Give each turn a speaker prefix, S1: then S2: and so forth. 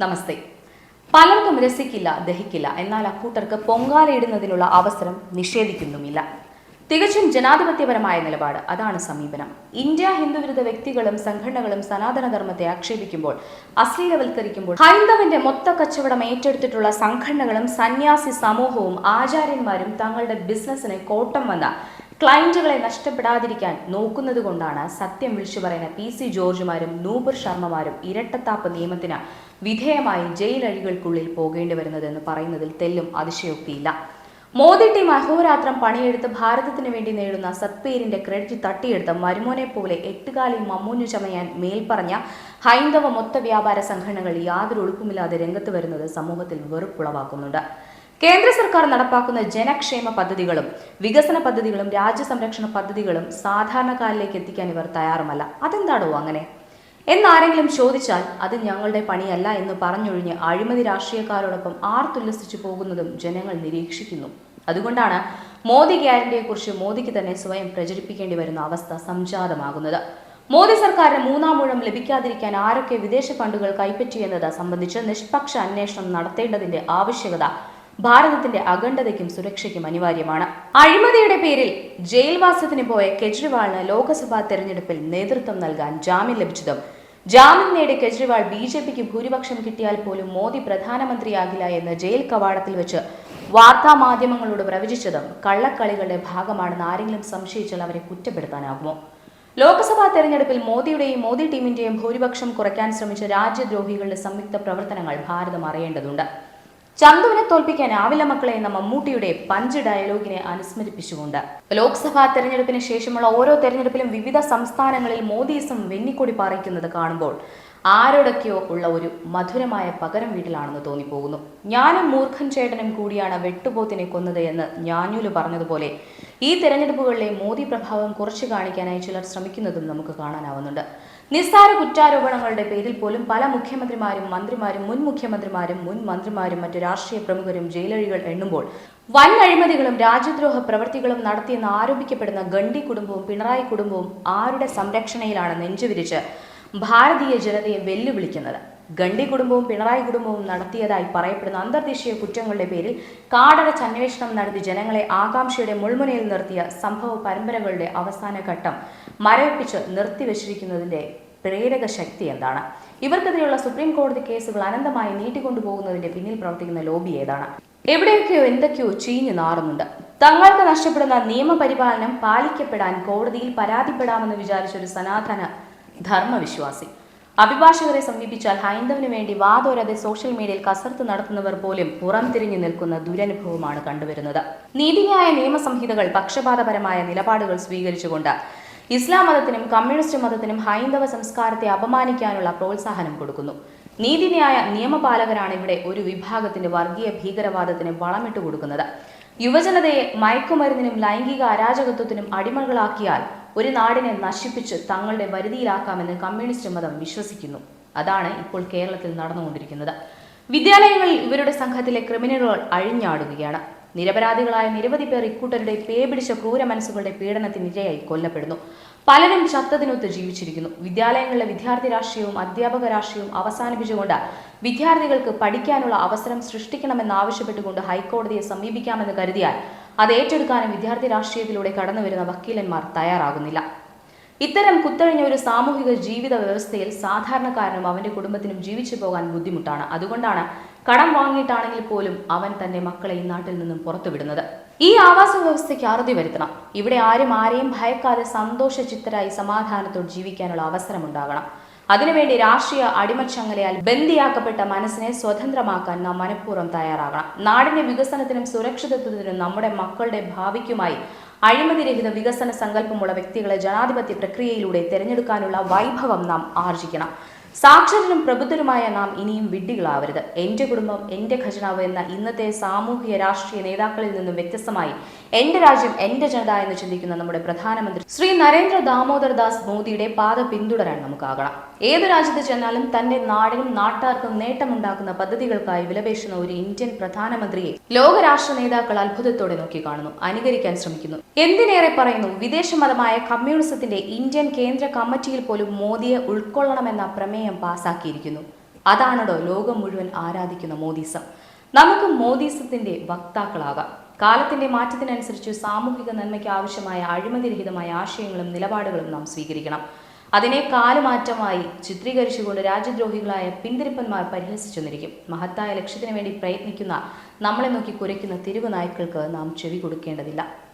S1: നമസ്തേ. പലർക്കും രസിക്കില്ല ദഹിക്കില്ല. എന്നാൽ അക്കൂട്ടർക്ക് പൊങ്കാലയിടുന്നതിനുള്ള അവസരം നിഷേധിക്കുന്നുമില്ല. തികച്ചും ജനാധിപത്യപരമായ നിലപാട്. അതാണ് സമീപനം. ഇന്ത്യ ഹിന്ദുവിരുദ്ധ വ്യക്തികളും സംഘടനകളും സനാതനധർമ്മത്തെ ആക്ഷേപിക്കുമ്പോൾ അശ്ലീലവൽക്കരിക്കുമ്പോൾ ഹൈന്ദവന്റെ മൊത്ത കച്ചവടം ഏറ്റെടുത്തിട്ടുള്ള സംഘടനകളും സന്യാസി സമൂഹവും ആചാര്യന്മാരും തങ്ങളുടെ ബിസിനസ്സിന് കോട്ടം വന്ന ക്ലയന്റുകളെ നഷ്ടപ്പെടാതിരിക്കാൻ നോക്കുന്നത് കൊണ്ടാണ് സത്യം വിളിച്ചു പറയുന്ന പി സി ജോർജുമാരും നൂപുർ ശർമ്മമാരും ഇരട്ടത്താപ്പ് നിയമത്തിന് വിധേയമായി ജയിലഴികൾക്കുള്ളിൽ പോകേണ്ടി വരുന്നതെന്ന് പറയുന്നതിൽ തെല്ലും അതിശയോക്തിയില്ല മോദി ടീം അഹോരാത്രം പണിയെടുത്ത് ഭാരതത്തിന് വേണ്ടി നേടുന്ന സത്പേരിന്റെ ക്രെഡിറ്റ് തട്ടിയെടുത്ത് മരുമോനെ പോലെ എട്ടുകാലി മമ്മൂഞ്ഞു ചമയാൻ മേൽപ്പറഞ്ഞ ഹൈന്ദവ മൊത്ത വ്യാപാര സംഘടനകൾ യാതൊരു ഒഴുക്കുമില്ലാതെ രംഗത്ത് വരുന്നത് സമൂഹത്തിൽ വെറുപ്പുളവാക്കുന്നുണ്ട്. കേന്ദ്ര സർക്കാർ നടപ്പാക്കുന്ന ജനക്ഷേമ പദ്ധതികളും വികസന പദ്ധതികളും രാജ്യസംരക്ഷണ പദ്ധതികളും സാധാരണക്കാരിലേക്ക് എത്തിക്കാൻ ഇവർ തയ്യാറുമല്ല. അതെന്താണോ അങ്ങനെ? എന്നാരെങ്കിലും ചോദിച്ചാൽ അത് ഞങ്ങളുടെ പണിയല്ല എന്ന് പറഞ്ഞൊഴിഞ്ഞ് അഴിമതി രാഷ്ട്രീയക്കാരോടൊപ്പം ആർത്തുല്ലസിച്ചു പോകുന്നതും ജനങ്ങൾ നിരീക്ഷിക്കുന്നു. അതുകൊണ്ടാണ് മോദി ഗ്യാരണ്ടിയെക്കുറിച്ച് മോദിക്ക് തന്നെ സ്വയം പ്രചരിപ്പിക്കേണ്ടി വരുന്ന അവസ്ഥ സംജാതമാകുന്നത്. മോദി സർക്കാരിന് മൂന്നാം ഊഴം ലഭിക്കാതിരിക്കാൻ ആരൊക്കെ വിദേശ ഫണ്ടുകൾ കൈപ്പറ്റിയെന്നത് സംബന്ധിച്ച് നിഷ്പക്ഷ അന്വേഷണം നടത്തേണ്ടതിന്റെ ആവശ്യകത. ഭാരതത്തിന്റെ അഖണ്ഡതയ്ക്കും സുരക്ഷയ്ക്കും അനിവാര്യമാണ്. അഴിമതിയുടെ പേരിൽ ജയിൽവാസത്തിന് പോയ കെജ്രിവാളിന് ലോക്സഭാ തെരഞ്ഞെടുപ്പിൽ നേതൃത്വം നൽകാൻ ജാമ്യം ലഭിച്ചതും ജാമ്യം നേടി കെജ്രിവാൾ ബി ജെ പിക്ക് ഭൂരിപക്ഷം കിട്ടിയാൽ പോലും മോദി പ്രധാനമന്ത്രിയാകില്ല എന്ന് ജയിൽ കവാടത്തിൽ വെച്ച് വാർത്താ മാധ്യമങ്ങളോട് പ്രവചിച്ചതും കള്ളക്കളികളുടെ ഭാഗമാണെന്ന് ആരെങ്കിലും സംശയിച്ചാൽ അവരെ കുറ്റപ്പെടുത്താനാകുമോ? ലോക്സഭാ തെരഞ്ഞെടുപ്പിൽ മോദിയുടെയും മോദി ടീമിന്റെയും ഭൂരിപക്ഷം കുറയ്ക്കാൻ ശ്രമിച്ച രാജ്യദ്രോഹികളുടെ സംയുക്ത പ്രവർത്തനങ്ങൾ ഭാരതം അറിയേണ്ടതുണ്ട്. ചന്തുവിനെ തോൽപ്പിക്കാനാവില്ല മക്കളെ എന്ന മമ്മൂട്ടിയുടെ പഞ്ച് ഡയലോഗിനെ അനുസ്മരിപ്പിച്ചുകൊണ്ട്. ലോക്സഭാ തെരഞ്ഞെടുപ്പിന് ശേഷമുള്ള ഓരോ തെരഞ്ഞെടുപ്പിലും വിവിധ സംസ്ഥാനങ്ങളിൽ മോദീസും വെന്നിക്കൊടി പാറിക്കുന്നത് കാണുമ്പോൾ ആരോടൊക്കെയോ ഉള്ള ഒരു മധുരമായ പകരം വീട്ടിലാണെന്ന് തോന്നിപ്പോകുന്നു. ഞാനും മൂർഖൻ ചേട്ടനും കൂടിയാണ് വെട്ടുപോത്തിനെ കൊന്നത് എന്ന് ഞാഞ്ഞൂൽ പറഞ്ഞതുപോലെ ഈ തെരഞ്ഞെടുപ്പുകളിലെ മോദി പ്രഭാവം കുറച്ചു കാണിക്കാനായി ചിലർ ശ്രമിക്കുന്നതും നമുക്ക് കാണാനാവുന്നുണ്ട്. നിസ്സാര കുറ്റാരോപണങ്ങളുടെ പേരിൽ പോലും പല മുഖ്യമന്ത്രിമാരും മന്ത്രിമാരും മുൻ മുഖ്യമന്ത്രിമാരും മുൻ മന്ത്രിമാരും മറ്റു രാഷ്ട്രീയ പ്രമുഖരും ജയിലഴികൾ എണ്ണുമ്പോൾ വൻ അഴിമതികളും രാജ്യദ്രോഹ പ്രവൃത്തികളും നടത്തിയെന്ന് ആരോപിക്കപ്പെടുന്ന ഗണ്ഡി കുടുംബവും പിണറായി കുടുംബവും ആരുടെ സംരക്ഷണയിലാണ് നെഞ്ചുവിരിച്ച് ഭാരതീയ ജനതയെ വെല്ലുവിളിക്കുന്നത്? ഗണ്ഡി കുടുംബവും പിണറായി കുടുംബവും നടത്തിയതായി പറയപ്പെടുന്ന അന്തർദേശീയ കുറ്റങ്ങളുടെ പേരിൽ കാടടച്ച് അന്വേഷണം നടത്തി ജനങ്ങളെ ആകാംക്ഷയുടെ മുൾമുനയിൽ നിർത്തിയ സംഭവ പരമ്പരകളുടെ അവസാന ഘട്ടം മരവിപ്പിച്ച് നിർത്തിവെച്ചിരിക്കുന്നതിന്റെ പ്രേരക ശക്തി എന്താണ്? ഇവർക്കെതിരെയുള്ള സുപ്രീം കോടതി കേസുകൾ അനന്തമായി നീട്ടിക്കൊണ്ടുപോകുന്നതിന്റെ പിന്നിൽ പ്രവർത്തിക്കുന്ന ലോബി ഏതാണ്? എവിടെയൊക്കെയോ എന്തൊക്കെയോ ചീഞ്ഞു നാറുന്നുണ്ട്. തങ്ങൾക്ക് നഷ്ടപ്പെടുന്ന നിയമപരിപാലനം പാലിക്കപ്പെടാൻ കോടതിയിൽ പരാതിപ്പെടാമെന്ന് വിചാരിച്ചൊരു സനാതന ധർമ്മവിശ്വാസി. അഭിഭാഷകരെ സമീപിച്ചാൽ ഹൈന്ദവന് വേണ്ടി വാതോരാതെ സോഷ്യൽ മീഡിയയിൽ കസർത്ത് നടത്തുന്നവർ പോലും പുറം തിരിഞ്ഞു നിൽക്കുന്ന ദുരനുഭവമാണ് കണ്ടുവരുന്നത്. നീതിന്യായ നിയമസംഹിതകൾ പക്ഷപാതപരമായ നിലപാടുകൾ സ്വീകരിച്ചുകൊണ്ട് ഇസ്ലാം മതത്തിനും കമ്മ്യൂണിസ്റ്റ് മതത്തിനും ഹൈന്ദവ സംസ്കാരത്തെ അപമാനിക്കാനുള്ള പ്രോത്സാഹനം കൊടുക്കുന്നു. നീതിന്യായ നിയമപാലകരാണ് ഇവിടെ ഒരു വിഭാഗത്തിന്റെ വർഗീയ ഭീകരവാദത്തിന് വളമിട്ട് കൊടുക്കുന്നത് യുവജനതയെ മയക്കുമരുന്നിനും ലൈംഗിക അരാജകത്വത്തിനും അടിമകളാക്കിയാൽ ഒരു നാടിനെ നശിപ്പിച്ച് തങ്ങളുടെ വരുതിയിലാക്കാമെന്ന് കമ്മ്യൂണിസ്റ്റ് മതം വിശ്വസിക്കുന്നു. അതാണ് ഇപ്പോൾ കേരളത്തിൽ നടന്നുകൊണ്ടിരിക്കുന്നത്. വിദ്യാലയങ്ങളിൽ ഇവരുടെ സംഘത്തിലെ ക്രിമിനലുകൾ അഴിഞ്ഞാടുകയാണ്. നിരപരാധികളായ നിരവധി പേർ ഇക്കൂട്ടരുടെ പേ പിടിച്ച ക്രൂര മനസ്സുകളുടെ പീഡനത്തിനിരയായി കൊല്ലപ്പെടുന്നു. പലരും ചത്തതിനൊത്ത് ജീവിച്ചിരിക്കുന്നു. വിദ്യാലയങ്ങളിലെ വിദ്യാർത്ഥി രാഷ്ട്രീയവും അധ്യാപക രാഷ്ട്രീയവും അവസാനിപ്പിച്ചുകൊണ്ട് വിദ്യാർത്ഥികൾക്ക് പഠിക്കാനുള്ള അവസരം സൃഷ്ടിക്കണമെന്നാവശ്യപ്പെട്ടുകൊണ്ട് ഹൈക്കോടതിയെ സമീപിക്കാമെന്ന് കരുതിയാൽ അത് ഏറ്റെടുക്കാനും വിദ്യാർത്ഥി രാഷ്ട്രീയത്തിലൂടെ കടന്നുവരുന്ന വക്കീലന്മാർ തയ്യാറാകുന്നില്ല. ഇത്തരം കുത്തഴിഞ്ഞ ഒരു സാമൂഹിക ജീവിത വ്യവസ്ഥയിൽ സാധാരണക്കാരനും അവന്റെ കുടുംബത്തിനും ജീവിച്ചു പോകാൻ ബുദ്ധിമുട്ടാണ്. അതുകൊണ്ടാണ് കടം വാങ്ങിയിട്ടാണെങ്കിൽ പോലും അവൻ തന്റെ മക്കളെ ഈ നാട്ടിൽ നിന്നും പുറത്തുവിടുന്നത്. ഈ ആവാസ വ്യവസ്ഥയ്ക്ക് അറുതി വരുത്തണം. ഇവിടെ ആരും ആരെയും ഭയക്കാതെ സന്തോഷ സന്തോഷചിത്തരായി സമാധാനത്തോട് ജീവിക്കാനുള്ള അവസരമുണ്ടാകണം. അതിനുവേണ്ടി രാഷ്ട്രീയ അടിമച്ചങ്ങലയാൽ ബന്ദിയാക്കപ്പെട്ട മനസ്സിനെ സ്വതന്ത്രമാക്കാൻ നാം മനഃപൂർവം തയ്യാറാകണം. നാടിന്റെ വികസനത്തിനും സുരക്ഷിതത്വത്തിനും നമ്മുടെ മക്കളുടെ ഭാവിക്കുമായി അഴിമതിരഹിത വികസന സങ്കല്പമുള്ള വ്യക്തികളെ ജനാധിപത്യ പ്രക്രിയയിലൂടെ തിരഞ്ഞെടുക്കാനുള്ള വൈഭവം നാം ആർജിക്കണം. സാക്ഷരനും പ്രബുദ്ധരുമായ നാം ഇനിയും വിഡ്ഢികളാവരുത്. എന്റെ കുടുംബം എന്റെ ഖജനാവ് എന്ന ഇന്നത്തെ സാമൂഹിക രാഷ്ട്രീയ നേതാക്കളിൽ നിന്നും വ്യത്യസ്തമായി എന്റെ രാജ്യം എന്റെ ജനത എന്ന് ചിന്തിക്കുന്ന നമ്മുടെ പ്രധാനമന്ത്രി ശ്രീ നരേന്ദ്ര ദാമോദർ ദാസ് മോദിയുടെ പാത പിന്തുടരാൻ നമുക്കാകണം. ഏത് രാജ്യത്ത് ചെന്നാലും തന്റെ നാടിനും നാട്ടാർക്കും നേട്ടമുണ്ടാക്കുന്ന പദ്ധതികൾക്കായി വിലപേശുന്ന ഒരു ഇന്ത്യൻ പ്രധാനമന്ത്രിയെ ലോകരാഷ്ട്ര നേതാക്കൾ അത്ഭുതത്തോടെ നോക്കി കാണുന്നു അനുകരിക്കാൻ ശ്രമിക്കുന്നു. എന്തിനേറെ പറയുന്നു വിദേശ മതമായ കമ്മ്യൂണിസത്തിന്റെ ഇന്ത്യൻ കേന്ദ്ര കമ്മിറ്റിയിൽ പോലും മോദിയെ ഉൾക്കൊള്ളണമെന്ന പ്രമേയം പാസാക്കിയിരിക്കുന്നു. അതാണല്ലോ ലോകം മുഴുവൻ ആരാധിക്കുന്ന മോദീസം. നമുക്ക് മോദീസത്തിന്റെ വക്താക്കളാകാം. കാലത്തിന്റെ മാറ്റത്തിനനുസരിച്ച് സാമൂഹിക നന്മയ്ക്ക് ആവശ്യമായ അഴിമതിരഹിതമായ ആശയങ്ങളും നിലപാടുകളും നാം സ്വീകരിക്കണം. അതിനെ കാലുമാറ്റമായി ചിത്രീകരിച്ചുകൊണ്ട് രാജ്യദ്രോഹികളായ പിന്തിരിപ്പന്മാർ പരിഹസിച്ചെന്നിരിക്കും. മഹത്തായ ലക്ഷ്യത്തിനു വേണ്ടി പ്രയത്നിക്കുന്ന നമ്മളെ നോക്കി കുരയ്ക്കുന്ന തെരുവ് നായ്ക്കൾക്ക് നാം ചെവി കൊടുക്കേണ്ടതില്ല.